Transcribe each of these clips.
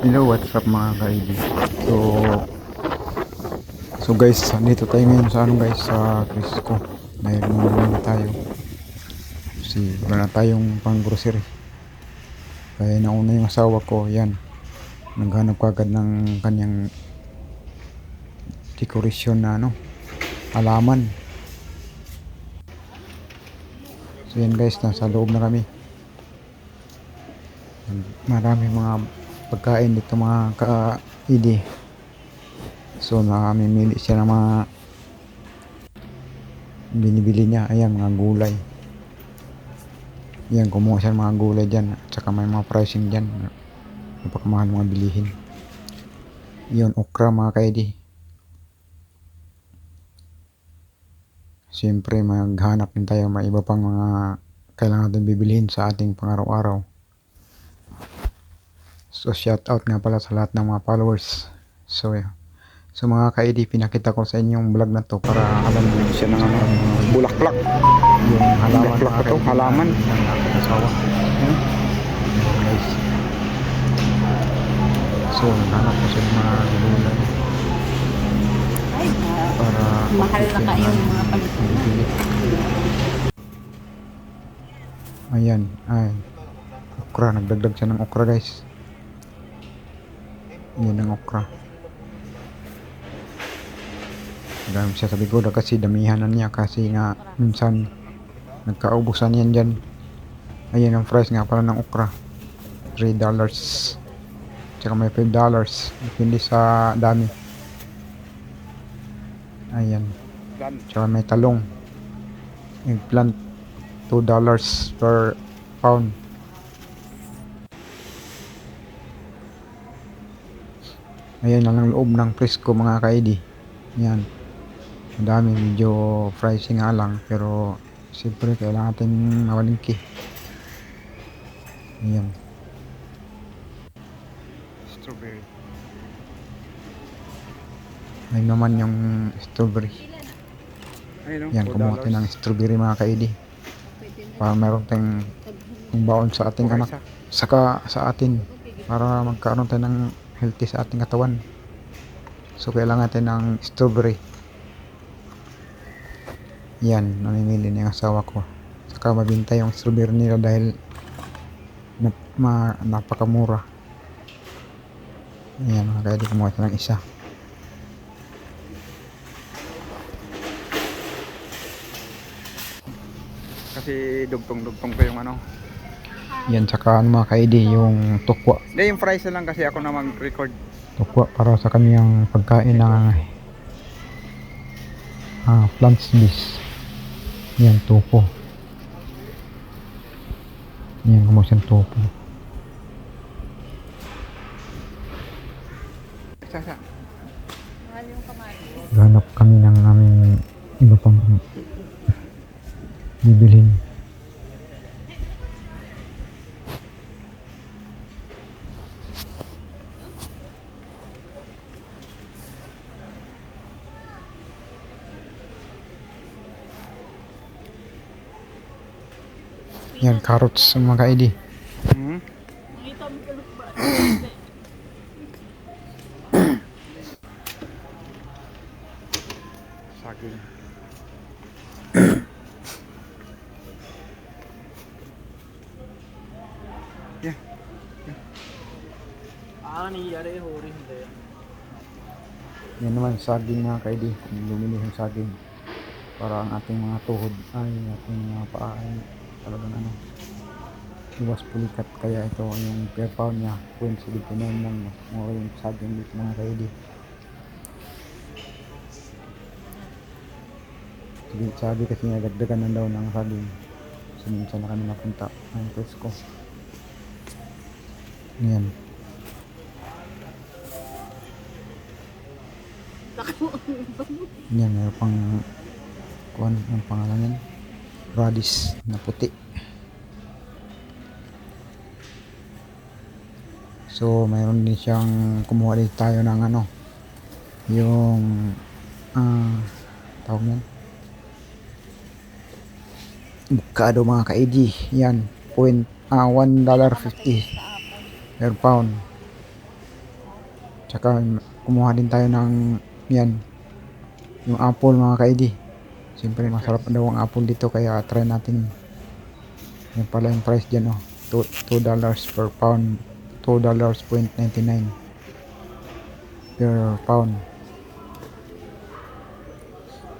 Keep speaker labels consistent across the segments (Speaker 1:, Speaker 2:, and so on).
Speaker 1: Hello, what's up mga ka-ID? So, so guys, dito tayo ngayon sa ano guys, sa Crisco. Dahil mamamili tayo. Kasi wala na tayong pang grocery. Kaya nauna yung asawa ko, yan. Naghanap ko agad ng kanyang decoration na ano, halaman. So yan guys, nasa loob na kami. Marami mga pagkain dito mga ka-ID. So namimili siya ng mga binibili niya. Ayan, mga gulay. Yan, kumuha siya ng mga gulay dyan. At saka may mga pricing dyan. Napakamahal mga bilihin. Yun, okra mga ka-ID. Siyempre, maghanap din tayo may iba pang mga kailangan natin bibilihin sa ating pang-araw-araw. So shout out nga pala sa lahat ng mga followers. So yeah. So mga ka-ID, pinakita ko sa inyo yung vlog na to para alam niyo siya ng ano,
Speaker 2: Bulaklak.
Speaker 1: yung halaman.
Speaker 2: Bulaklak
Speaker 1: mga
Speaker 2: ba to? Halaman?
Speaker 1: ng aking asawa.
Speaker 2: Hmm?
Speaker 1: Guys. So naghanap ko siya ng mga gulay para
Speaker 3: mahal na kayo yung mga
Speaker 1: bibili. Ayan, ay. Okra, nagdagdag siya ng okra guys. Yan ang okra. Dami siya sa bigoda kasi damihan na niya kasi nga minsan nagkaubusan yan dyan. Ayan ang price nga pala ng okra. 3 dollars. Tsaka may 5 dollars. Depende sa dami. Ayan. Tsaka may talong. Eggplant. 2 dollars per pound. Ayan lang ang loob ng Frisco mga ka-ID. Yan. Madami medyo pricey nga lang pero siyempre kailangan natin mawalingki. Ayan.
Speaker 2: Strawberry.
Speaker 1: May naman yung strawberry.
Speaker 2: Ayun,
Speaker 1: Yan, kumuha tayo ng strawberry mga ka-ID. Para meron tayong yung baon sa ating anak. Saka sa atin para magkaroon tayo ng healthy sa ating katawan. So kailangan natin ng strawberry. Yan, namimili na yung asawa ko. Saka mabinta yung strawberry nila dahil nap, ma, napakamura. Yan, mga kaya di kumuha ng isa.
Speaker 2: Kasi dugtong-dugtong ko yung ano.
Speaker 1: Yan, saka ano mga kaidi, yung tukwa.
Speaker 2: Hindi, yung price na lang kasi ako na mag-record.
Speaker 1: Tukwa para sa kanyang pagkain ng ah, plants bis. Yan, topo. Yan, kumuha siyang topo.
Speaker 2: Sasa.
Speaker 1: Ganap kami ng aming iba pang bibilhin. Carrots mga ka-ID.
Speaker 2: Hmm? Saging. yeah.
Speaker 4: Ah, nangyayari ho rin hindi.
Speaker 1: Yan naman, saging mga ka-ID. Kung bumili ng saging. Para ang ating mga tuhod ay ating mga paa ay talagang ano iwas pulikat kaya ito yung per pound niya 0.79 lang mas mura yung saging dito mga ka-ID. Sabi, sabi kasi nga dagdagan na daw ng saging. So minsan na kami napunta ang Costco. Yan. Yan, meron pang kuan ang pangalan yan. Radish na puti. So, mayroon din siyang kumuha din tayo ng ano yung ah tawag yan Bukado mga ka-AG. Yan. Point, ah, $1.50 per pound. Tsaka kumuha din tayo ng yan. Yung apple mga ka-ID. Siyempre masarap daw ang apple dito kaya try natin. Yan pala yung price dyan oh. 2 dollars per pound. 2 dollars point 99 per pound.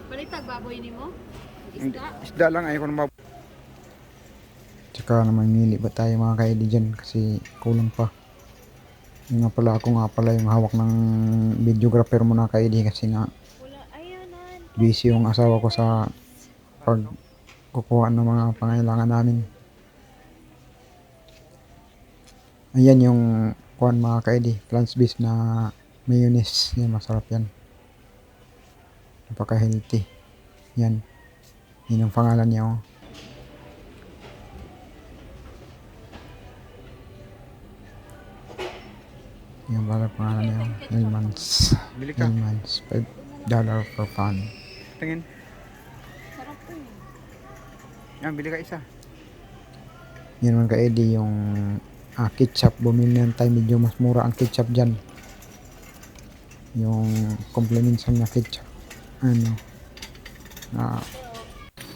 Speaker 3: Balitag baboy ni mo? Isda?
Speaker 2: Isda lang ko na mab...
Speaker 1: Tsaka naman mili ba tayo mga ka-ID dyan kasi kulang pa. Yung nga pala ako nga pala yung hawak ng videographer mo na ka-ID kasi nga. Busy yung asawa ko sa pag kukuha ng mga pangailangan namin. Ayan yung kuhan mga kaidi, plants based na mayonnaise. Yan, masarap yan. Napaka-healthy. Yan. Yan ang pangalan niya. Oh. Yan pala pangalan niya.
Speaker 2: ka.
Speaker 1: Hellmann's. 5 dollar per pound.
Speaker 2: Tingin.
Speaker 3: Sarap po.
Speaker 2: Yan, bili ka isa.
Speaker 1: Yan mga ka-Eddie, yung ah, ketchup. Bumili na tayo medyo mas mura ang ketchup dyan. Yung compliments na ketchup. Ano, na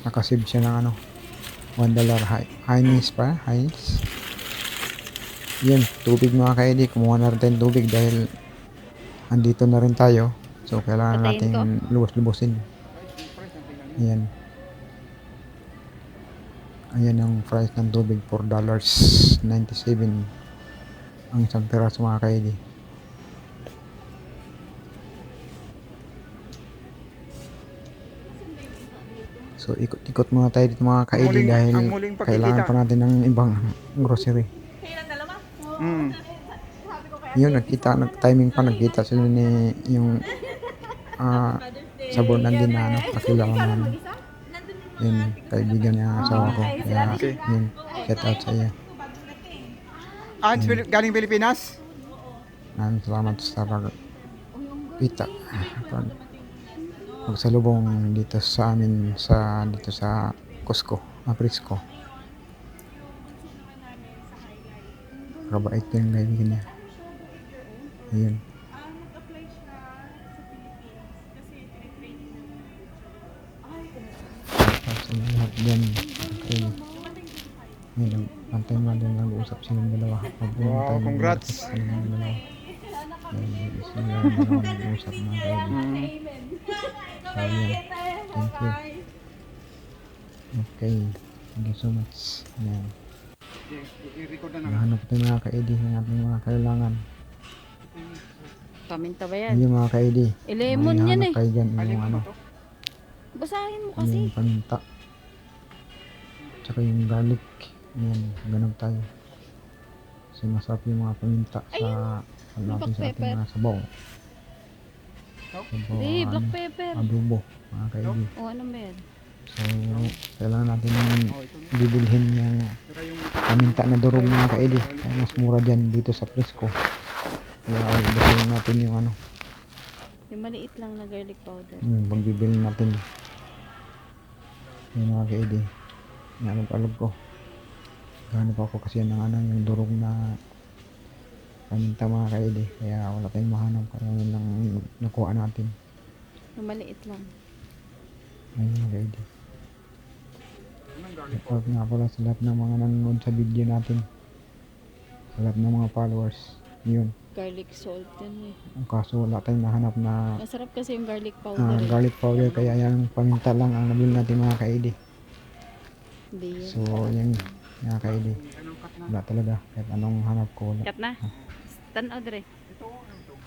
Speaker 1: nakasave siya ng ano, 1 dollar high. Highness pa, Highness. Yun, tubig mga ka-Eddie. Kumuha na rin tayong tubig dahil andito na rin tayo. So, kailangan
Speaker 3: Patayin
Speaker 1: natin lubos-lubosin. Ayan. Ayan ang price ng tubig, $4.97 ang isang peraso mga kaidi. So ikot-ikot muna tayo dito mga kaidi
Speaker 2: muling-
Speaker 1: dahil kailangan pa natin ng ibang grocery.
Speaker 2: Mm.
Speaker 1: Yun, nagkita, nag-timing pa, nagkita sila ni yung ah sabon ng din na ano, kakilala namin. Yun, kaibigan niya ang asawa ko. Kaya,
Speaker 2: Okay.
Speaker 1: yun, shout out sa iyo.
Speaker 2: Ah, Pili- galing Pilipinas?
Speaker 1: Maraming salamat sa pag kita pag pagsalubong dito sa amin sa dito sa Cusco, Aprisco. Kabait yung kaibigan niya. Ayun. Ang lahat dyan. Okay. Ngayon, pantay mo din nag-uusap silang dalawa.
Speaker 2: Wow, congrats.
Speaker 1: silang dalawa. Ayun, sila yung dalawa nag-uusap mga kaibigan. So, yun. Thank you. Okay. Thank you so much. Yan. Nahanap tayo mga ka-ID ng ating mga kailangan.
Speaker 3: Paminta ba yan?
Speaker 1: Ayun mga ka-ID.
Speaker 3: Eh, lemon
Speaker 1: May
Speaker 3: yan eh.
Speaker 1: kayo dyan. Yung ano.
Speaker 3: Basahin mo
Speaker 1: Yung
Speaker 3: kasi.
Speaker 1: paminta. Tsaka yung garlic. Yan. Ganun tayo. Kasi masarap yung mga paminta sa ano natin sa ating mga sabaw. Sabaw,
Speaker 3: Hindi, black
Speaker 1: ano,
Speaker 3: pepper.
Speaker 1: adobo. Mga ka-ID.
Speaker 3: O ano ba yan?
Speaker 1: So, kailangan natin yung
Speaker 2: Oh,
Speaker 1: bibilhin yung paminta na durog mga kaili kaya mas mura dyan dito sa Frisco kaya ay bilhin natin yung ano
Speaker 3: Yung maliit lang na garlic powder.
Speaker 1: yung pagbibili natin yung mga kaili inalog-alog ko ganap ako kasi ng ano yung durog na paminta mga kaili kaya wala tayong mahanap kaya yun lang nakuha natin
Speaker 3: Yung maliit lang.
Speaker 1: ayun mga kaili
Speaker 2: Anong garlic?
Speaker 1: Shout nga pala sa lahat ng mga nanonood sa video natin sa lahat ng mga followers yun
Speaker 3: Garlic salt yan eh.
Speaker 1: ang kaso wala tayong nahanap na
Speaker 3: Masarap kasi yung garlic powder.
Speaker 1: Ah,
Speaker 3: eh.
Speaker 1: garlic powder kaya yan paminta lang ang nabili natin mga kaidi. So kaidi.
Speaker 2: Anong cut na?
Speaker 1: Wala talaga kahit anong hanap ko wala.
Speaker 3: Kat na. Tanaw dre.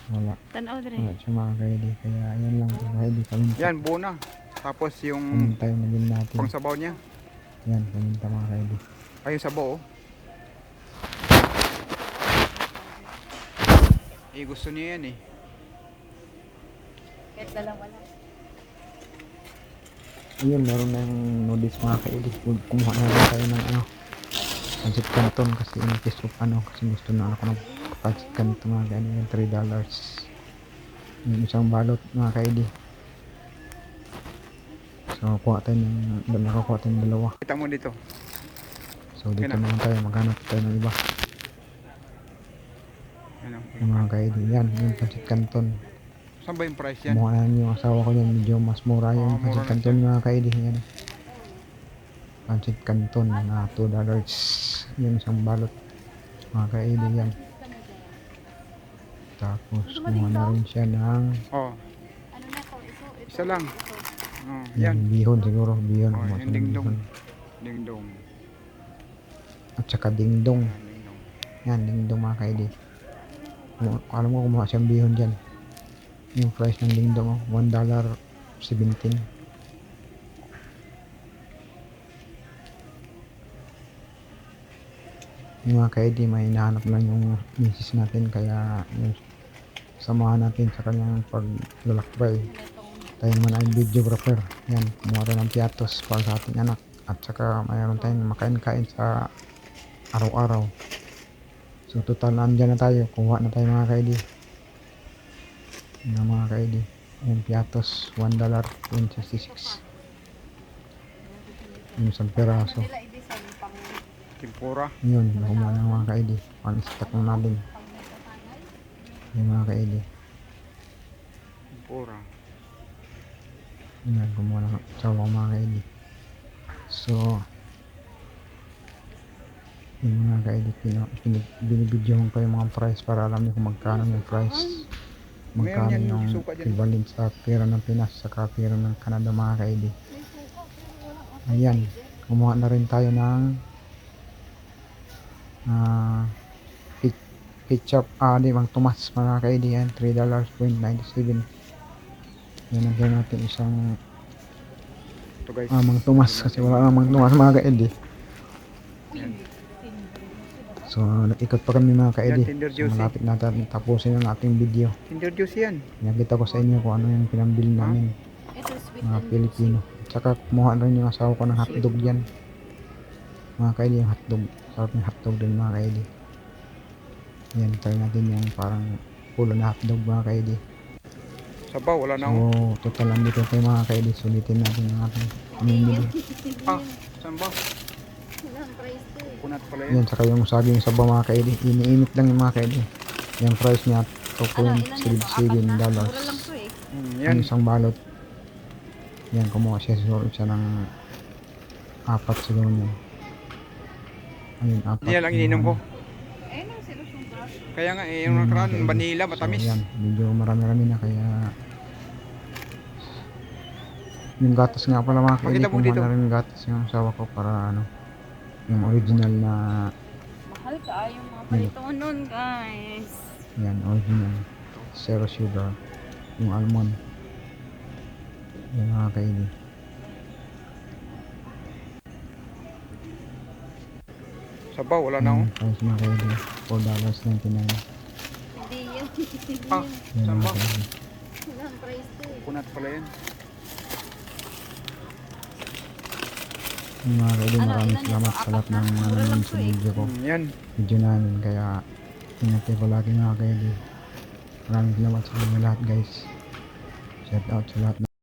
Speaker 1: Wala.
Speaker 3: Tanaw dre.
Speaker 1: Wala siya mga kaidi. Kaya yan lang mga kaidi paminta.
Speaker 2: Yan, buo na. Tapos yung
Speaker 1: Paminta yung nabili natin.
Speaker 2: pang sabaw niya.
Speaker 1: Yan paminta mga kaidi.
Speaker 2: Ay, yung sabaw oh. Eh, gusto niya yan eh.
Speaker 3: Kahit dalawa lang.
Speaker 1: Ayun meron yung noodles mga kaidi. Kumuha na rin tayo ng ano. Pancit canton kasi in case of ano kasi gusto na ako ng pancit canton mga kaidi. Yung 3 dollars. Yung isang balot mga kaidi. So kuha tayo ng nakakuha tayo ng dalawa.
Speaker 2: Kita mo dito.
Speaker 1: So dito
Speaker 2: Okay na.
Speaker 1: naman tayo maghanap tayo ng iba.
Speaker 2: Ang
Speaker 1: Yung mga kaidi. Yan, yung pancit canton.
Speaker 2: Saan ba yung price yan?
Speaker 1: Na yung asawa ko yan. Medyo mas mura yung
Speaker 2: mura
Speaker 1: pancit canton mga kaidi. Yan. Pancit canton na 2 dollars. Yun isang balot. Mga kaidi yan. Tapos kumuha na rin siya ng
Speaker 2: Oh,
Speaker 3: Ano
Speaker 2: isa lang. Oh,
Speaker 1: yan.
Speaker 2: yan.
Speaker 1: bihon siguro. Bihon.
Speaker 2: Oh, yung dingdong. Ding-dong.
Speaker 1: At saka dingdong.
Speaker 2: Yan, ding-dong.
Speaker 1: Yan, mga kaidi. Alam mo kumuha siyang bihon dyan. Yung price ng dingdong, oh, 1 dollar 17. Yung mga kaidi, may hinahanap lang yung misis natin. Kaya yung samahan natin sa kanyang paglalakbay. Tayo naman ay videographer. Yan, kumuha ng piatos para sa ating anak. At saka mayroon tayong makain-kain sa araw-araw. So total nandyan na tayo. Kuha na tayo mga kaidi. Yung mga kaidi. Yung piatos, $1.26. Yung isang peraso.
Speaker 2: Tempura.
Speaker 1: Yun, kumuha na mga kaidi. Pang stock na natin. Yung mga kaidi.
Speaker 2: Tempura.
Speaker 1: Yan, kumuha na sa mga kaidi. So, yung mga pin- binibidyohan ko yung mga price para alam niyo kung magkano yung price. Magkano yung equivalent sa pera ng Pinas sa pera ng Canada mga kaidi. Ayan, kumuha na rin tayo ng ah ke- ketchup, ah di bang Tomas mga kaidi yan, $3.97. Yan nagyan natin isang
Speaker 2: Ito guys.
Speaker 1: ah, Mang Tomas kasi wala namang Tomas mga kaidi. So, ikot pa kami mga
Speaker 2: Tinder
Speaker 1: So, malapit natin tapusin ang ating video.
Speaker 2: Tinder juice yan.
Speaker 1: Nakita ko sa inyo kung ano yung pinambili namin. Mga Pilipino. Tsaka kumuha rin yung asawa ko ng hotdog yan. Mga kaidi yung hotdog. Sarap yung hotdog din mga kaidi. Yan, try natin yung parang pulo na hotdog mga kaidi.
Speaker 2: Sabaw, wala na
Speaker 1: So,
Speaker 2: ako.
Speaker 1: total lang dito tayo mga kaidi. Sulitin natin yung ating.
Speaker 2: Ah, saan ba? Yan.
Speaker 1: Yan, tsaka yung saging sa mga kaidi. Iniinit lang yung mga kaidi. Yung price niya,
Speaker 3: Ano, ilan yan to? Apat
Speaker 1: 2.77
Speaker 3: na?
Speaker 1: dollars.
Speaker 3: Eh.
Speaker 2: Hmm,
Speaker 1: Yan.
Speaker 2: yan.
Speaker 1: isang balot. Yan, kumuha siya siguro siya ng apat siguro niya. Ayun, apat.
Speaker 2: Yan lang ininom ko.
Speaker 3: Eh, yung.
Speaker 2: Kaya nga, eh, yung nakaraan,
Speaker 1: Mm,
Speaker 2: vanilla,
Speaker 1: So,
Speaker 2: matamis.
Speaker 1: yan, medyo marami-rami na kaya yung gatas nga pala mga kaili, kumuha na rin yung gatas yung asawa ko para ano, yung original na,
Speaker 3: Mahal ka yung mga palito nun, guys.
Speaker 1: yan, original, zero sugar, yung almond. Yung mga kaili.
Speaker 2: Sabaw, wala na ako.
Speaker 1: Yung price mga kaili, $4.99.
Speaker 3: Hindi yan.
Speaker 2: Ah,
Speaker 1: mga
Speaker 2: ba?
Speaker 1: kaili.
Speaker 3: Walang price to eh.
Speaker 2: Kunat pala yan.
Speaker 1: Yung mga kaili,
Speaker 3: Ano,
Speaker 1: maraming
Speaker 3: ilan
Speaker 1: salamat sa lahat ng
Speaker 3: Apat na?
Speaker 1: mga
Speaker 3: Mura lang
Speaker 1: nanonood sa
Speaker 3: eh.
Speaker 1: video ko.
Speaker 2: Yan.
Speaker 1: video namin kaya ingat kayo palagi mga kaili maraming salamat sa inyo lahat guys shout out sa lahat